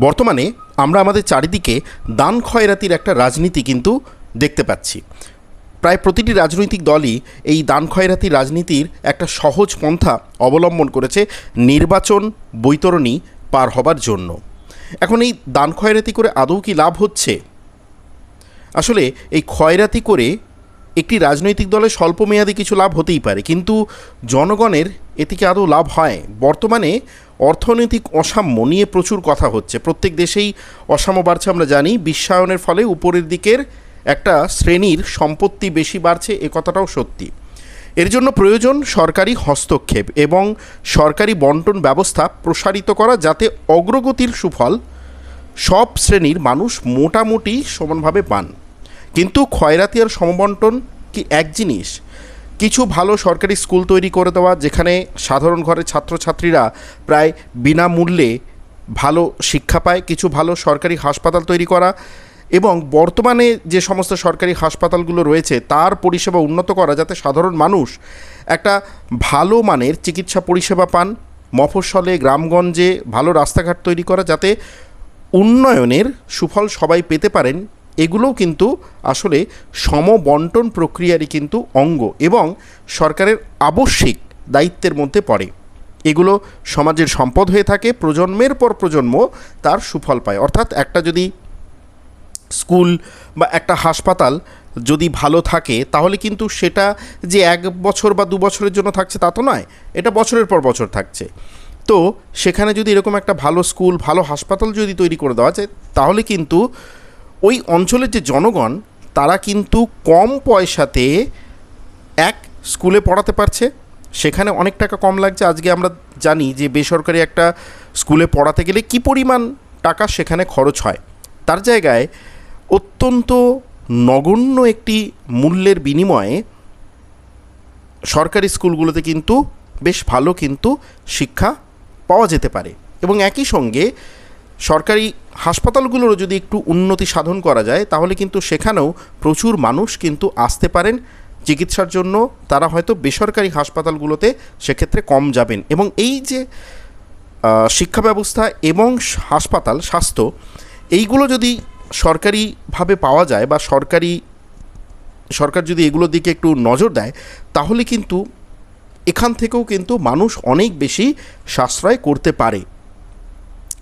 বর্তমানে আমরা আমাদের চারিদিকে দান খয়রাতির একটা রাজনীতি কিন্তু দেখতে পাচ্ছি। প্রায় প্রতিটি রাজনৈতিক দলই এই দান খয়রাতি রাজনীতির একটা সহজ পন্থা অবলম্বন করেছে নির্বাচন বৈতরণী পার হবার জন্য। এখন এই দান খয়রাতি করে আদৌ কি লাভ হচ্ছে? আসলে এই খয়রাতি করে একটি রাজনৈতিক দলের স্বল্পমেয়াদী কিছু লাভ হতেই পারে, কিন্তু জনগণের এতে কি লাভ হয়? বর্তমানে অর্থনৈতিক অসাম্য নিয়ে প্রচুর কথা হচ্ছে। প্রত্যেক দেশেই অসাম্য বাড়ছে আমরা জানি, বিশ্বায়নের ফলে উপরের দিকের একটা শ্রেণির সম্পত্তি বেশি বাড়ছে, এ কথাটাও সত্যি। এর জন্য প্রয়োজন সরকারি হস্তক্ষেপ এবং সরকারি বন্টন ব্যবস্থা প্রসারিত করা যাতে অগ্রগতির সুফল সব শ্রেণির মানুষ মোটামুটি সমানভাবে পান। কিন্তু খয়রাতি আর সমবন্টন কি এক জিনিস? কিছু ভালো সরকারি স্কুল তৈরি করে দেওয়া, যেখানে সাধারণ ঘরের ছাত্রছাত্রীরা প্রায় বিনামূল্যে ভালো শিক্ষা পায়, কিছু ভালো সরকারি হাসপাতাল তৈরি করা এবং বর্তমানে যে সমস্ত সরকারি হাসপাতালগুলো রয়েছে, তার পরিষেবা উন্নত করা যাতে সাধারণ মানুষ একটা ভালো মানের চিকিৎসা পরিষেবা পান, মফস্বলে, গ্রামগঞ্জে ভালো রাস্তাঘাট তৈরি করা যাতে উন্নয়নের সুফল সবাই পেতে পারেন এগুলোও কিন্তু আসলে সমবন্টন প্রক্রিয়ারই কিন্তু অঙ্গ এবং সরকারের আবশ্যিক দায়িত্বের মধ্যে পড়ে। এগুলো সমাজের সম্পদ হয়ে থাকে, প্রজন্মের পর প্রজন্ম তার সুফল পায়। অর্থাৎ একটা যদি স্কুল বা একটা হাসপাতাল যদি ভালো থাকে, তাহলে কিন্তু সেটা যে এক বছর বা দু বছরের জন্য থাকছে তা তো নয়, এটা বছরের পর বছর থাকছে। তো সেখানে যদি এরকম একটা ভালো স্কুল, ভালো হাসপাতাল যদি তৈরি করে দেওয়া যায়, তাহলে কিন্তু ওই অঞ্চলের যে জনগণ, তারা কিন্তু কম পয়সাতে এক স্কুলে পড়াতে পারছে। সেখানে অনেক টাকা কম লাগছে। আজকে আমরা জানি যে বেসরকারি একটা স্কুলে পড়াতে গেলে কি পরিমাণ টাকা সেখানে খরচ হয়। তার জায়গায় অত্যন্ত নগণ্য একটি মূল্যের বিনিময়ে সরকারি স্কুলগুলোতে কিন্তু বেশ ভালো কিন্তু শিক্ষা পাওয়া যেতে পারে। এবং একই সঙ্গে সরকারি হাসপাতালগুলোরও যদি একটু উন্নতি সাধন করা যায়, তাহলে কিন্তু সেখানেও প্রচুর মানুষ কিন্তু আসতে পারেন চিকিৎসার জন্য। তারা হয়তো বেসরকারি হাসপাতালগুলোতে সেক্ষেত্রে কম যাবেন। এবং এই যে শিক্ষা ব্যবস্থা এবং হাসপাতাল, স্বাস্থ্য, এইগুলো যদি সরকারিভাবে পাওয়া যায় বা সরকারি, সরকার যদি এগুলোর দিকে একটু নজর দেয়, তাহলে কিন্তু এখান থেকেও কিন্তু মানুষ অনেক বেশি সাশ্রয় করতে পারে।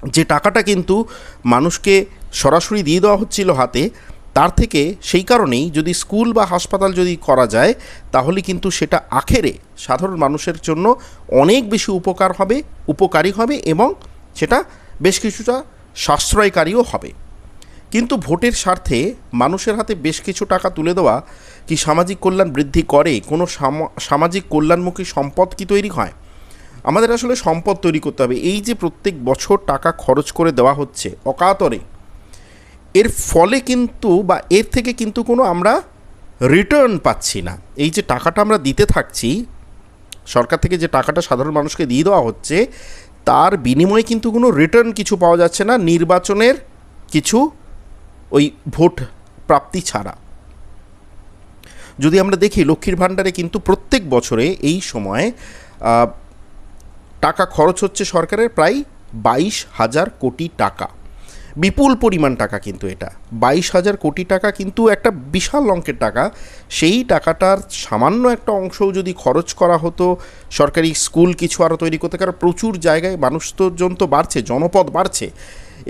যে টাকাটা কিন্তু মানুষকে সরাসরি দিয়ে দেওয়া হচ্ছিল হাতে, তার থেকে সেই কারণেই যদি স্কুল বা হাসপাতাল যদি করা যায়, তাহলে কিন্তু সেটা আখেরে সাধারণ মানুষের জন্য অনেক বেশি উপকার হবে, উপকারী হবে এবং সেটা বেশ কিছুটা সাশ্রয়কারীও হবে। কিন্তু ভোটের স্বার্থে মানুষের হাতে বেশ কিছু টাকা তুলে দেওয়া কি সামাজিক কল্যাণ বৃদ্ধি করে? কোনো সামা- সামাজিক কল্যাণমুখী সম্পদ কি তৈরি হয়? আমাদের আসলে সম্পদ তৈরি করতে হবে। এই যে প্রত্যেক বছর টাকা খরচ করে দেওয়া হচ্ছে অকাতরে, এর ফলে কিন্তু বা এর থেকে কিন্তু কোনো আমরা রিটার্ন পাচ্ছি না। এই যে টাকাটা আমরা দিতে থাকছি, সরকার থেকে যে টাকাটা সাধারণ মানুষকে দিয়ে দেওয়া হচ্ছে, তার বিনিময়ে কিন্তু কোনো রিটার্ন কিছু পাওয়া যাচ্ছে না, নির্বাচনের কিছু ওই ভোট প্রাপ্তি ছাড়া। যদি আমরা দেখি, লক্ষ্মীর ভাণ্ডারে কিন্তু প্রত্যেক বছরে এই সময় টাকা খরচ হচ্ছে সরকারের প্রায় বাইশ হাজার কোটি টাকা। বিপুল পরিমাণ টাকা কিন্তু এটা। বাইশ হাজার কোটি টাকা কিন্তু একটা বিশাল অঙ্কের টাকা। সেই টাকাটার সামান্য একটা অংশও যদি খরচ করা হতো, সরকারি স্কুল কিছু আরও তৈরি করতে, কারণ প্রচুর জায়গায় মানুষ তো জন তো বাড়ছে, জনপদ বাড়ছে।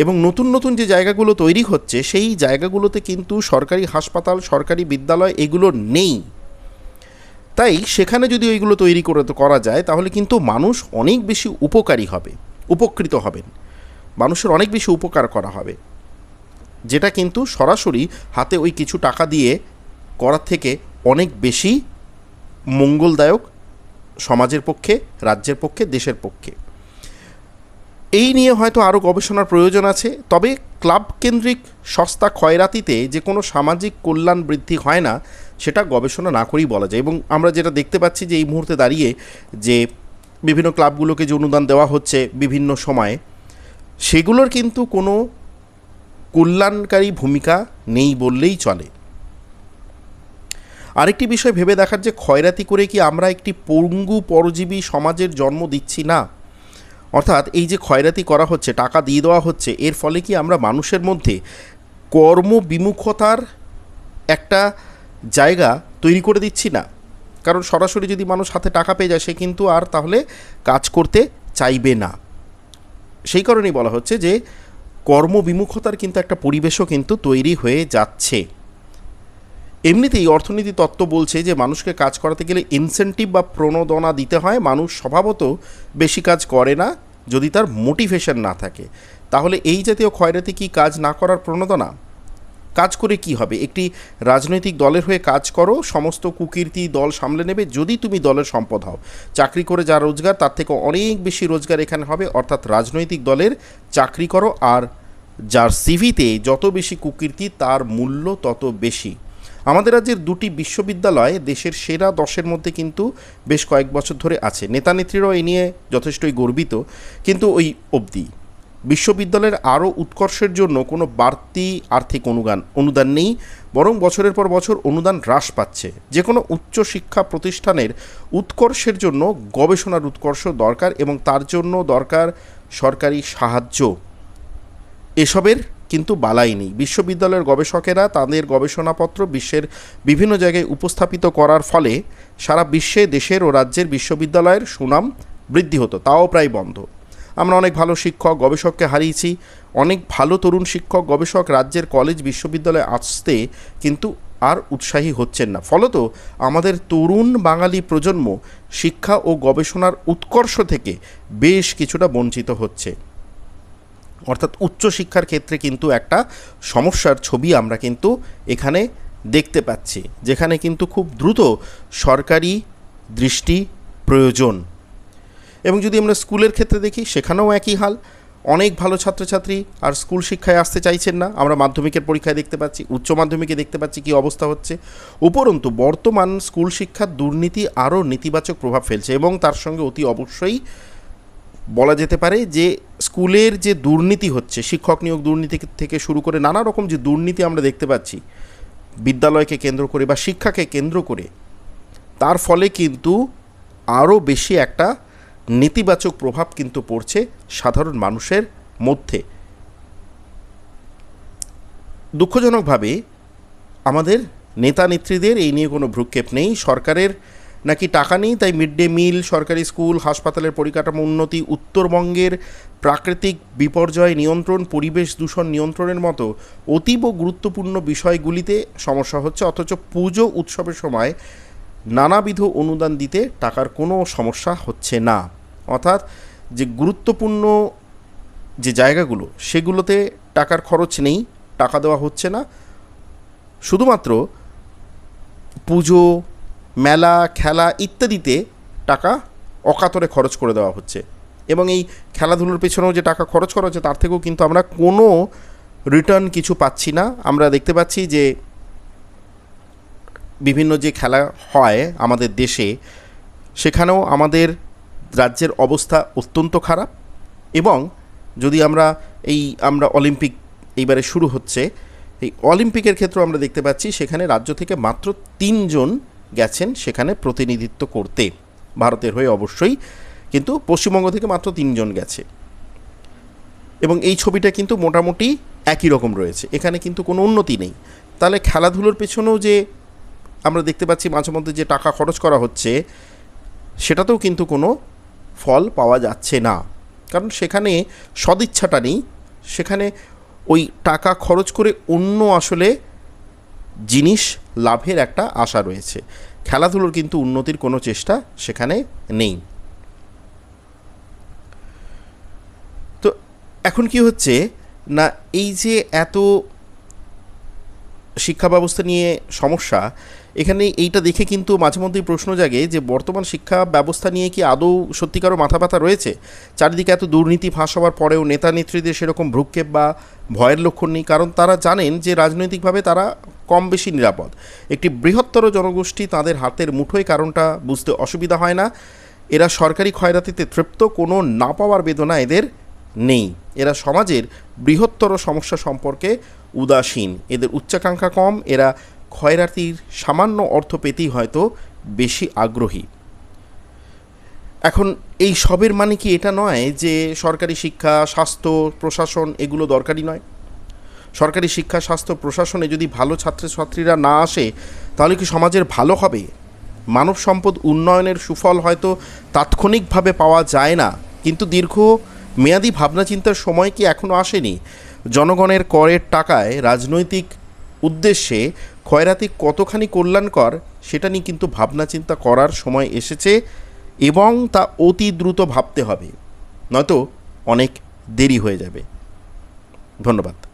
এবং নতুন নতুন যে জায়গাগুলো তৈরি হচ্ছে, সেই জায়গাগুলোতে কিন্তু সরকারি হাসপাতাল, সরকারি বিদ্যালয় এগুলো নেই। তাই সেখানে যদি ওইগুলো তৈরি করে করা যায়, তাহলে কিন্তু মানুষ অনেক বেশি উপকারী হবে, উপকৃত হবেন। মানুষের অনেক বেশি উপকার করা হবে। যেটা কিন্তু সরাসরি হাতে ওই কিছু টাকা দিয়ে করার থেকে অনেক বেশি মঙ্গলদায়ক সমাজের পক্ষে, রাজ্যের পক্ষে, দেশের পক্ষে। এই নিয়ে হয়তো আরও গবেষণার প্রয়োজন আছে, তবে ক্লাব কেন্দ্রিক সস্তা ক্ষয়রাতিতে যে কোনো সামাজিক কল্যাণ বৃদ্ধি হয় না সেটা গবেষণা না করেই বলা যায়। এবং আমরা যেটা দেখতে পাচ্ছি যে এই মুহূর্তে দাঁড়িয়ে যে বিভিন্ন ক্লাবগুলোকে যে অনুদান দেওয়া হচ্ছে বিভিন্ন সময়ে, সেগুলোর কিন্তু কোনো কল্যাণকারী ভূমিকা নেই বললেই চলে। আরেকটি বিষয় ভেবে দেখার যে খয়রাতি করে কি আমরা একটি পঙ্গু পরজীবী সমাজের জন্ম দিচ্ছি না? অর্থাৎ এই যে খয়রাতি করা হচ্ছে, টাকা দিয়ে দেওয়া হচ্ছে, এর ফলে কি আমরা মানুষের মধ্যে কর্মবিমুখতার একটা জায়গা তৈরি করে দিচ্ছি না। কারণ সরাসরি যদি মানুষ হাতে টাকা পেয়ে যায়, সে কিন্তু আর তাহলে কাজ করতে চাইবে না। সেই কারণেই বলা হচ্ছে যে, কর্মবিমুখতার কিন্তু একটা পরিবেশও কিন্তু তৈরি হয়ে যাচ্ছে। এমনিতেই অর্থনীতি তত্ত্ব বলছে যে, মানুষকে কাজ করাতে গেলে ইনসেন্টিভ বা প্রণোদনা দিতে হয়। মানুষ স্বভাবত বেশি কাজ করে না, যদি তার মোটিভেশন না থাকে। তাহলে এই জাতীয় ক্ষয়রাতি কি কাজ না করার প্রণোদনা? কাজ করে কি হবে? একটি রাজনৈতিক দলের হয়ে কাজ করো, সমস্ত কুকীর্তি দল সামলে নেবে, যদি তুমি দলের সম্পদ হও। চাকরি করে যা রোজগার, তার থেকে অনেক বেশি রোজগার এখানে হবে। অর্থাৎ রাজনৈতিক দলের চাকরি করো আর যার সিভিতে যত বেশি কুকীর্তি, তার মূল্য তত বেশি। আমাদের রাজ্যের দুটি বিশ্ববিদ্যালয় দেশের সেরা দশের মধ্যে কিন্তু বেশ কয়েক বছর ধরে আছে। নেতা নেত্রীরাও এ নিয়ে যথেষ্টই গর্বিত, কিন্তু ওই অবধি। বিশ্ববিদ্যালয়ের আরও উৎকর্ষের জন্য কোনো বাড়তি আর্থিক অনুদান অনুদান নেই, বরং বছরের পর বছর অনুদান হ্রাস পাচ্ছে। যে কোনো উচ্চশিক্ষা প্রতিষ্ঠানের উৎকর্ষের জন্য গবেষণার উৎকর্ষ দরকার এবং তার জন্য দরকার সরকারি সাহায্য। এসবের কিন্তু বালাই নেই। বিশ্ববিদ্যালয়ের গবেষকেরা তাদের গবেষণাপত্র বিশ্বের বিভিন্ন জায়গায় উপস্থাপিত করার ফলে সারা বিশ্বে, দেশের ও রাজ্যের বিশ্ববিদ্যালয়ের সুনাম বৃদ্ধি হতো। তাও প্রায় বন্ধ। আমরা অনেক ভালো শিক্ষক, গবেষককে হারিয়েছি। অনেক ভালো তরুণ শিক্ষক, গবেষক রাজ্যের কলেজ, বিশ্ববিদ্যালয়ে আসতে কিন্তু আর উৎসাহী হচ্ছেন না। ফলত আমাদের তরুণ বাঙালি প্রজন্ম শিক্ষা ও গবেষণার উৎকর্ষ থেকে বেশ কিছুটা বঞ্চিত হচ্ছে। অর্থাৎ উচ্চশিক্ষার ক্ষেত্রে কিন্তু একটা সমস্যার ছবি আমরা কিন্তু এখানে দেখতে পাচ্ছি, যেখানে কিন্তু খুব দ্রুত সরকারি দৃষ্টি প্রয়োজন। এবং যদি আমরা স্কুলের ক্ষেত্রে দেখি, সেখানেও একই হাল। অনেক ভালো ছাত্রছাত্রী আর স্কুল শিক্ষায় আসতে চাইছেন না। আমরা মাধ্যমিকের পরীক্ষায় দেখতে পাচ্ছি, উচ্চ মাধ্যমিকে দেখতে পাচ্ছি কী অবস্থা হচ্ছে। উপরন্তু, বর্তমান স্কুল শিক্ষার দুর্নীতি আরও নেতিবাচক প্রভাব ফেলছে এবং তার সঙ্গে অতি অবশ্যই বলা যেতে পারে যে, স্কুলের যে দুর্নীতি হচ্ছে, শিক্ষক নিয়োগ দুর্নীতি থেকে শুরু করে নানা রকম যে দুর্নীতি আমরা দেখতে পাচ্ছি, বিদ্যালয়কে কেন্দ্র করে বা শিক্ষাকে কেন্দ্র করে, তার ফলে কিন্তু আরও বেশি একটা নেতিবাচক প্রভাব কিন্তু পড়ছে সাধারণ মানুষের মধ্যে। দুঃখজনকভাবে আমাদের নেতা নেত্রীদের এই নিয়ে কোনো ভ্রুক্ষেপ নেই। সরকারের নাকি টাকা নেই, তাই মিড ডে মিল, সরকারি স্কুল, হাসপাতালের পরিকাঠামো উন্নতি, উত্তরবঙ্গের প্রাকৃতিক বিপর্যয় নিয়ন্ত্রণ, পরিবেশ দূষণ নিয়ন্ত্রণের মতো অতীব গুরুত্বপূর্ণ বিষয়গুলিতে সমস্যা হচ্ছে। অথচ পুজো উৎসবের সময় নানাবিধ অনুদান দিতে টাকার কোনো সমস্যা হচ্ছে না। অর্থাৎ যে গুরুত্বপূর্ণ যে জায়গাগুলো, সেগুলোতে টাকার খরচ নেই, টাকা দেওয়া হচ্ছে না। শুধুমাত্র পুজো, মেলা, খেলা ইত্যাদিতে টাকা অকাতরে খরচ করে দেওয়া হচ্ছে। এবং এই খেলাধুলোর পেছনেও যে টাকা খরচ করা হচ্ছে, তার থেকেও কিন্তু আমরা কোনো রিটার্ন কিছু পাচ্ছি না। আমরা দেখতে পাচ্ছি যে বিভিন্ন যে খেলা হয় আমাদের দেশে, সেখানেও আমাদের রাজ্যের অবস্থা অত্যন্ত খারাপ এবং যদি আমরা এই আমরা অলিম্পিক এইবারে শুরু হচ্ছে, এই অলিম্পিকের ক্ষেত্রেও আমরা দেখতে পাচ্ছি সেখানে রাজ্য থেকে মাত্র তিনজন গেছেন সেখানে প্রতিনিধিত্ব করতে, ভারতের হয়ে অবশ্যই, কিন্তু পশ্চিমবঙ্গ থেকে মাত্র তিনজন গেছে। এবং এই ছবিটা কিন্তু মোটামুটি একই রকম রয়েছে, এখানে কিন্তু কোনো উন্নতি নেই। তাহলে খেলাধুলোর পেছনেও যে আমরা দেখতে পাচ্ছি মাঝে মধ্যে যে টাকা খরচ করা হচ্ছে, সেটাতেও কিন্তু কোনো ফল পাওয়া যাচ্ছে না। কারণ সেখানে সদিচ্ছাটা নেই। সেখানে ওই টাকা খরচ করে অন্য আসলে জিনিস লাভের একটা আশা রয়েছে। খেলাধুলোর কিন্তু উন্নতির কোনো চেষ্টা সেখানে নেই। তো এখন কি হচ্ছে? না, এই যে এত শিক্ষা ব্যবস্থা নিয়ে সমস্যা, এখানে এইটা দেখে কিন্তু মাঝে মধ্যেই প্রশ্ন জাগে যে বর্তমান শিক্ষা ব্যবস্থা নিয়ে কি আদৌ সত্যিকারও মাথা ব্যথা রয়েছে? চারিদিকে এত দুর্নীতি ফাঁস হওয়ার পরেও নেতা নেত্রীদের সেরকম ভ্রুক্ষেপ বা ভয়ের লক্ষণ নেই, কারণ তারা জানেন যে রাজনৈতিকভাবে তারা কম বেশি নিরাপদ। একটি বৃহত্তর জনগোষ্ঠী তাদের হাতের মুঠোয় কারণটা বুঝতে অসুবিধা হয় না। এরা সরকারি ক্ষয়রাতিতে তৃপ্ত, কোনো না পাওয়ার বেদনা এদের নেই। এরা সমাজের বৃহত্তর সমস্যা সম্পর্কে উদাসীন। এদের উচ্চাকাঙ্ক্ষা কম, এরা ক্ষয়রাতির সামান্য অর্থ পেতেই হয়তো বেশি আগ্রহী। এখন এই সবের মানে কি এটা নয় যে সরকারি শিক্ষা, স্বাস্থ্য, প্রশাসন এগুলো দরকারি নয়? সরকারি শিক্ষা, স্বাস্থ্য, প্রশাসনে যদি ভালো ছাত্রছাত্রীরা না আসে, তাহলে কি সমাজের ভালো হবে? মানব সম্পদ উন্নয়নের সুফল হয়তো তাৎক্ষণিকভাবে পাওয়া যায় না, কিন্তু দীর্ঘ মেয়াদি ভাবনা চিন্তার সময় কি এখনও আসেনি? জনগণের করের টাকায় রাজনৈতিক উদ্দেশ্যে খয়রাতি কতখানি কল্যাণকর, সেটা নিয়ে কিন্তু ভাবনা চিন্তা করার সময় এসেছে এবং তা অতি দ্রুত ভাবতে হবে। নয়তো অনেক দেরি হয়ে যাবে। ধন্যবাদ।